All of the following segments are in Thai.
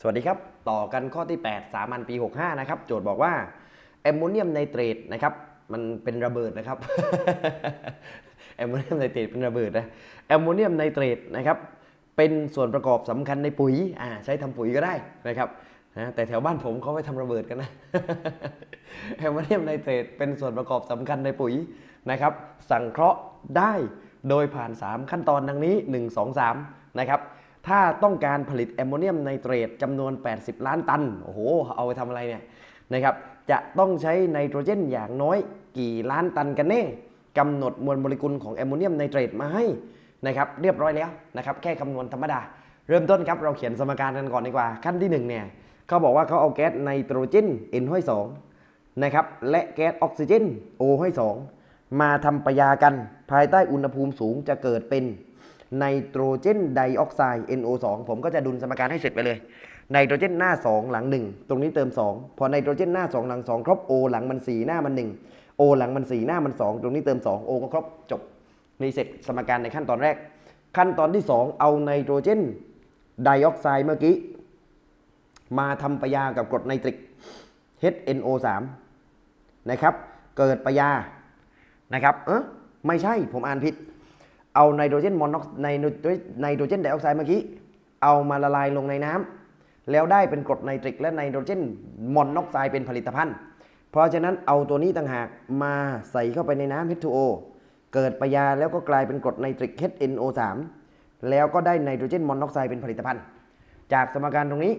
สวัสดีครับ ต่อกันข้อที่ 8 สามัญปี 65 นะครับ โจทย์บอกว่าแอมโมเนียมไนเตรตนะครับ มันเป็นระเบิดนะครับ แอมโมเนียมไนเตรตเป็นระเบิดนะ แอมโมเนียมไนเตรตนะครับ เป็นส่วนประกอบสำคัญในปุ๋ย อ่า ใช้ทำปุ๋ยก็ได้นะครับนะแต่แถวบ้านผมเขาไม่ทำระเบิดกันนะ แอมโมเนียมไนเตรตเป็นส่วนประกอบสำคัญในปุ๋ยนะครับ สังเคราะห์ได้โดยผ่าน 3 ขั้นตอนดังนี้ 1 2 3 นะครับ ถ้าต้องการผลิตแอมโมเนียมไนเตรตจำนวน 80 ล้านตัน โอ้โห เอาไปทำอะไรเนี่ยนะครับ จะต้องใช้ไนโตรเจนอย่างน้อยกี่ล้านตันกันแน่กำหนดมวลโมเลกุลของแอมโมเนียมไนเตรตมาให้นะครับเรียบร้อยแล้วนะครับแค่คำนวณธรรมดา เริ่มต้นครับเราเขียนสมการกันก่อนดีกว่า ขั้นที่หนึ่งเนี่ยเขาบอกว่าเขาเอาแก๊สไนโตรเจน N ห้อยสองนะครับและแก๊สออกซิเจน O ห้อยสองมาทำปะยากันภายใต้อุณหภูมิสูงจะเกิดเป็น ไนโตรเจนไดออกไซด์ NO2 ผมก็จะดุลสมการให้เสร็จไปเลย ไนโตรเจนหน้า 2 หลัง 1 ตรงนี้เติม 2 พอไนโตรเจนหน้า 2 หลัง 2 ครบ O หลังมัน 4 หน้ามัน 1 O หลังมัน 4 หน้ามัน 2 ตรงนี้เติม 2 O ก็ครบจบนี่เสร็จสมการในขั้นตอนแรก ขั้นตอนที่ 2 เอาไนโตรเจนไดออกไซด์เมื่อกี้ มาทำปยากับกรดไนตริก HNO3 นะครับ เกิดปยานะครับ เออไม่ใช่ผมอ่านผิด เอาไนโตรเจนมอนอกไนโตรไนโตรเจนไดออกไซด์เมื่อกี้ เอามาละลายลงในน้ำแล้วได้เป็นกรดไนตริก และไนโตรเจนมอนอกไซด์เป็นผลิตภัณฑ์ เพราะฉะนั้นเอาตัวนี้ต่างหากมาใส่เข้าไปในน้ำ H2O เกิดปะยาแล้วก็กลายเป็นกรดไนตริก HNO3 แล้วก็ได้ไนโตรเจนมอนอกไซด์เป็นผลิตภัณฑ์ จากสมการตรงนี้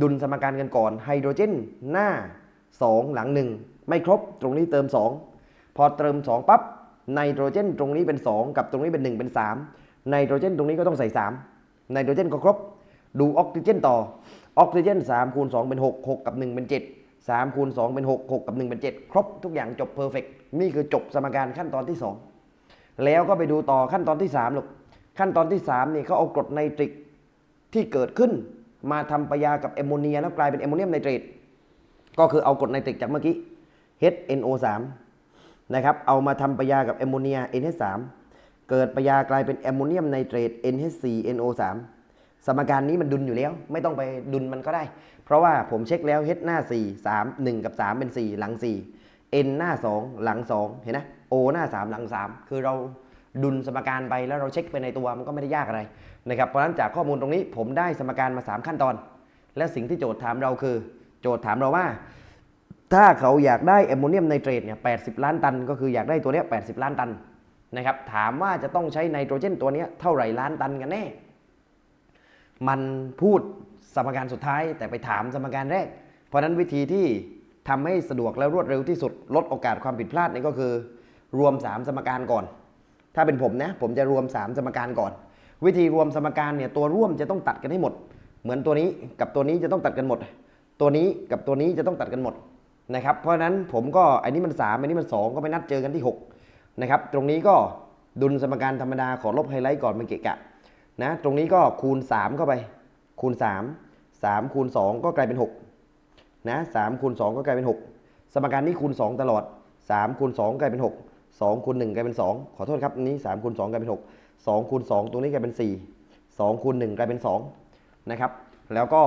ดุลสมการกันก่อนไฮโดรเจนหน้า 2 หลัง 1 ไม่ครบตรงนี้เติม 2 พอเติม 2 ปั๊บ ไนโตรเจนตรงนี้เป็น 2 กับตรงนี้เป็น 1 เป็น3ไนโตรเจนตรงนี้ก็ต้องใส่3ไนโตรเจนก็ครบ ดูออกซิเจนต่อออกซิเจน3คูณ2เป็น 6 6 กับ 1 เป็น 7 3คูณ2เป็น 6 6 กับ 1 เป็น 7 ครบทุกอย่างจบเพอร์เฟกนี่คือจบสมการขั้นตอนที่ 2 แล้วก็ไปดูต่อขั้นตอนที่3ลูกขั้นตอนที่3นี่เขาเอากรดไนตริกที่เกิดขึ้น มาทำปยากับแอมโมเนียแล้วกลายเป็นแอมโมเนียมไนเตรตก็คือเอากรดไนตริกจากเมื่อกี้ HNO3 นะครับเอามาทำปะยากับแอมโมเนีย NH3 เกิดปะยากลายเป็นแอมโมเนียมไนเตรต NH4NO3 สมการนี้มันดุลอยู่แล้ว ไม่ต้องไปดุลมันก็ได้ เพราะว่าผมเช็คแล้ว H หน้า 4 3 1 กับ 3 เป็น 4 หลัง 4 N หน้า 2 หลัง 2 เห็นนะ O หน้า 3 หลัง 3 คือเราดุลสมการไปแล้วเราเช็คไปในตัวมันก็ไม่ได้ยากอะไรนะครับเพราะฉะนั้นจากข้อมูลตรงนี้ผมได้สมการมา 3 ขั้นตอน และสิ่งที่โจทย์ถามเราคือ โจทย์ถามเราว่า ถ้าเขาอยากได้แอมโมเนียมไนเตรตเนี่ย80ล้านตัน ก็คืออยากได้ตัวเนี้ย80ล้านตันนะครับถามว่าจะต้องใช้ไนโตรเจนตัวเนี้ยเท่าไหร่ล้านตันกันแน่ มันพูดสมการสุดท้ายแต่ไปถามสมการแรก เพราะฉะนั้นวิธีที่ทำให้สะดวกและรวดเร็วที่สุดลดโอกาสความผิดพลาดนี่ก็คือ รวม 3 สมการก่อน ถ้าเป็นผมนะผมจะรวม 3 สมการก่อน วิธีรวมสมการเนี่ยตัวร่วมจะต้องตัดกันให้หมด เหมือนตัวนี้กับตัวนี้จะต้องตัดกันหมด ตัวนี้กับตัวนี้จะต้องตัดกันหมด นะครับ เพราะนั้นผมก็อันนี้มัน 3 อันนี้มัน 2 ก็ไปนัดเจอกันที่ 6 นะครับ ตรงนี้ก็ดุลสมการธรรมดาขอลบไฮไลท์ก่อนมันเกะกะนะตรงนี้ก็คูณ 3 เข้าไป คูณ 3 3 คูณ 2 ก็กลายเป็น6นะ3คูณ 2 ก็กลายเป็น 6 สมการนี้คูณ 2 ตลอด 3 คูณ 2 กลายเป็น 6 2คูณ1กลายเป็น 2 ขอโทษครับนี้3คูณ2กลายเป็น 6 2คูณ2ตรงนี้กลายเป็น 4 2คูณ1กลายเป็น2นะครับ แล้วก็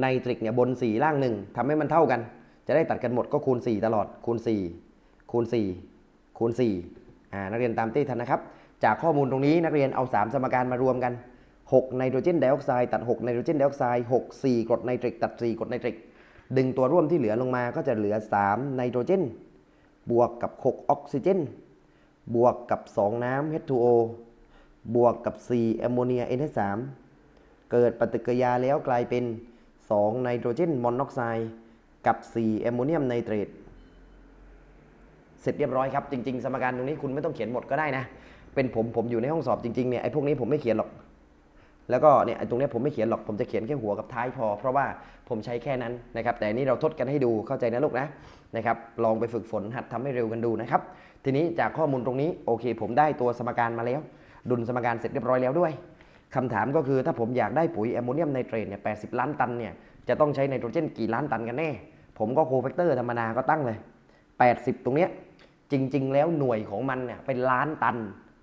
ไนตริกเนี่ยบน 4 ล่าง 1ทำให้มันเท่ากัน จะได้ตัดกันหมดก็คูณ 4 ตลอดคูณ 4 คูณ 4 คูณ4อ่านักเรียนตามที่ทันนะครับ จากข้อมูลตรงนี้นักเรียนเอา 3 สมการมารวมกัน 6 ไนโตรเจนไดออกไซด์ตัด 6 ไนโตรเจนไดออกไซด์ 6 4 กรดไนตริก ตัด 4 กรดไนตริก ดึงตัวร่วมที่เหลือลงมาก็จะเหลือ 3 ไนโตรเจน บวกกับ 6 ออกซิเจน บวกกับ 2 น้ำ H2O บวกกับ 4 แอมโมเนีย NH3 เกิดปฏิกิริยาแล้วกลายเป็น 2 ไนโตรเจนมอนอกไซด์ กับ 4 แอมโมเนียมไนเตรตเสร็จเรียบร้อยครับ จริง ๆ สมการตรงนี้คุณไม่ต้องเขียนหมดก็ได้นะ เป็นผมผมอยู่ในห้องสอบจริงๆเนี่ยไอ้พวกนี้ผมไม่เขียนหรอก แล้วก็เนี่ยไอ้ตรงนี้ผมไม่เขียนหรอกผมจะเขียนแค่หัวกับท้ายพอ เพราะว่าผมใช้แค่นั้นนะครับ แต่นี้เราทดกันให้ดูเข้าใจนะลูกนะนะครับลองไปฝึกฝนหัดทำให้เร็วกันดูนะครับ ทีนี้จากข้อมูลตรงนี้โอเค ผมได้ตัวสมการมาแล้ว ดุลสมการเสร็จเรียบร้อยแล้วด้วยคำถามก็คือถ้าผมอยากได้ปุ๋ยแอมโมเนียมไนเตรตเนี่ย80ล้านตันเนี่ยจะต้องใช้ไนโตรเจนกี่ล้านตันกันแน่ ผมก็โคแฟกเตอร์ธรรมดาก็ตั้งเลย 80 ตรงเนี้ยจริง ๆ แล้วหน่วยของมันเนี่ยเป็นล้านตัน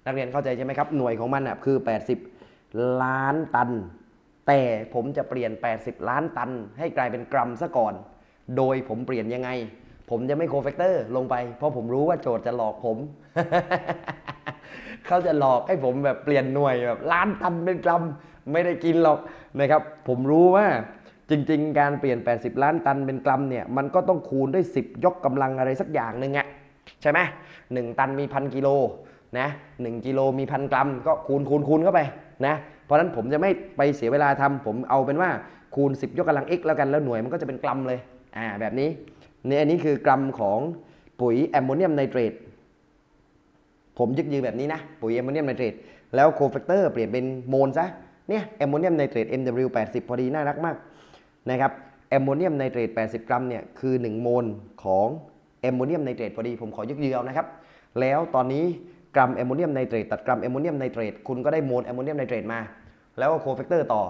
นักเรียนเข้าใจใช่ไหมครับ หน่วยของมันอะคือ 80 ล้านตัน แต่ผมจะเปลี่ยน 80 ล้านตัน ให้กลายเป็นกรัมซะก่อน โดยผมเปลี่ยนยังไง ผมจะไม่โคเฟกเตอร์ลงไป เพราะผมรู้ว่าโจทย์จะหลอกผม เขาจะหลอกให้ผมแบบเปลี่ยนหน่วยแบบล้านตันเป็นกรัมไม่ได้กินหรอกนะครับ ผมรู้ว่า จริง ๆ การเปลี่ยน 80 ล้านตันเป็นกรัมเนี่ยมันก็ต้องคูณด้วย 10 ยกกำลังอะไรสักอย่างหนึ่งอะใช่ไหมหนึ่งตันมีพันกิโลนะหนึ่งกิโลมีพันกรัม ก็คูณคูณคูณเข้าไปนะเพราะฉะนั้นผมจะไม่ไปเสียเวลาทำผมเอาเป็นว่าคูณ 10 ยกกำลัง x แล้วกันแล้วหน่วยมันก็จะเป็นกรัมเลยอ่าแบบนี้เนี่ยอันนี้คือกรัมของปุ๋ยแอมโมเนียมไนเตรตผมยึกยือแบบนี้นะ ปุ๋ยแอมโมเนียมไนเตรตแล้วโคแฟกเตอร์เปลี่ยนเป็นโมลซะเนี่ยแอมโมเนียมไนเตรต MW 80 พอดีน่ารักมาก นะครับแอมโมเนียมไนเตรต 80 กรัมเนี่ยคือ 1 โมลของแอมโมเนียมไนเตรตพอดีผมขอยึกยือนะครับ แล้วตอนนี้กรัมแอมโมเนียมไนเตรตตัดกรัมแอมโมเนียมไนเตรตคุณก็ได้โมลแอมโมเนียมไนเตรตมา แล้วก็โคแฟกเตอร์ต่อ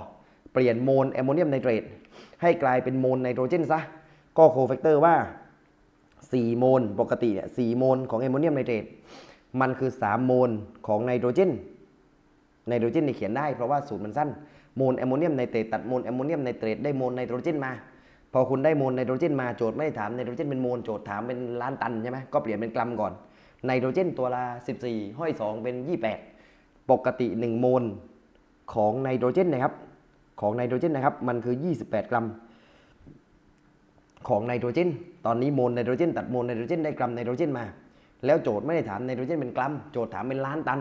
เปลี่ยนโมลแอมโมเนียมไนเตรตให้กลายเป็นโมลไนโตรเจนซะก็โคแฟกเตอร์ว่า 4 โมลปกติเนี่ย4โมลของแอมโมเนียมไนเตรตมันคือ 3 โมลของไนโตรเจนไนโตรเจนนี่เขียนได้เพราะว่าสูตรมันสั้น โมลแอมโมเนียมไนเตรตตัดโมลแอมโมเนียมไนเตรตได้โมลไนโตรเจนมา พอคุณได้โมลไนโตรเจนมาโจทย์ไม่ได้ถามไนโตรเจนเป็นโมลโจทย์ถามเป็นล้านตันใช่ไหมก็เปลี่ยนเป็นกรัมก่อนไนโตรเจนตัวละ14 ห้อย 2 เป็น 28 ปกติ 1 โมลของไนโตรเจนนะครับ ของไนโตรเจนนะครับ มันคือ 28 กรัม ของไนโตรเจน ตอนนี้โมลไนโตรเจน ตัดโมลไนโตรเจนได้กรัมไนโตรเจนมา แล้วโจทย์ไม่ได้ถามไนโตรเจนเป็นกรัม โจทย์ถามเป็นล้านตัน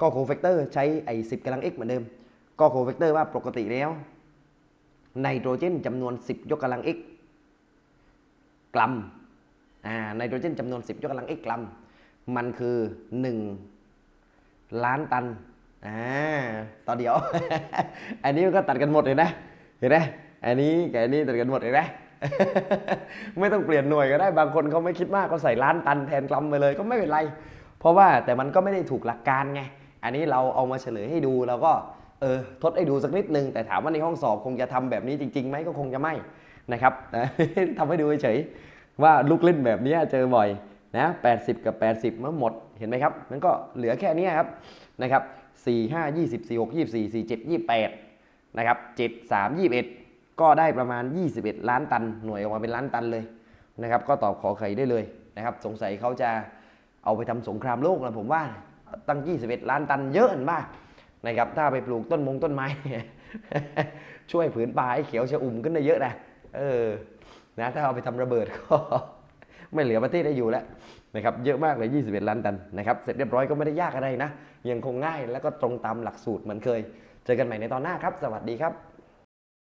ก็โคแฟกเตอร์ใช้ไอ้สิบกำลัง x เหมือนเดิม ก็โคแฟกเตอร์ว่าปกติแล้วไนโตรเจนจำนวน 10 ยกกำลัง x กรัมไนโตรเจนจำนวน 10 ยกกำลัง x กรัม มันคือ 1 ล้านตันอ่าต่อเดียว อันนี้มันก็ตัดกันหมดเลยนะเห็นไหมอันนี้กับอันนี้ตัดกันหมดเลยนะไม่ต้องเปลี่ยนหน่วยก็ได้ บางคนเขาไม่คิดมากก็ใส่ล้านตันแทนกรัมไปเลยก็ไม่เป็นไร เพราะว่าแต่มันก็ไม่ได้ถูกหลักการไง อันนี้เราเอามาเฉลยให้ดูเราก็ เออทดให้ดูสักนิดนึง แต่ถามว่าในห้องสอบคงจะทำแบบนี้จริงๆไหมก็คงจะไม่นะครับทำให้ดูเฉยๆว่าลูกเล่นแบบนี้เจอบ่อยนะ80 กับ 80เมื่อหมดเห็นไหมครับมันก็เหลือแค่นี้ครับนะครับ4 5 20 4 6 24 47 28นะครับ7 3 21 ก็ได้ประมาณ 21 ล้านตัน หน่วยออกมาเป็นล้านตันเลยนะครับก็ตอบขอไข่ได้เลยนะครับสงสัยเขาจะเอาไปทำสงครามโลกนะผมว่าตั้ง 21 ล้านตันเยอะเห็นป่ะ นะครับถ้าไปปลูกต้นมงต้นไม้ช่วยผืนป่าให้เขียวชอุ่มขึ้นได้เยอะนะเออนะถ้าเอาไปทำระเบิดก็ไม่เหลือประเทศได้อยู่แล้วนะครับเยอะมากเลย 21 ล้านตันนะครับเสร็จเรียบร้อยก็ไม่ได้ยากอะไรนะ ยังคงง่ายแล้วก็ตรงตามหลักสูตรเหมือนเคย เจอกันใหม่ในตอนหน้าครับ สวัสดีครับ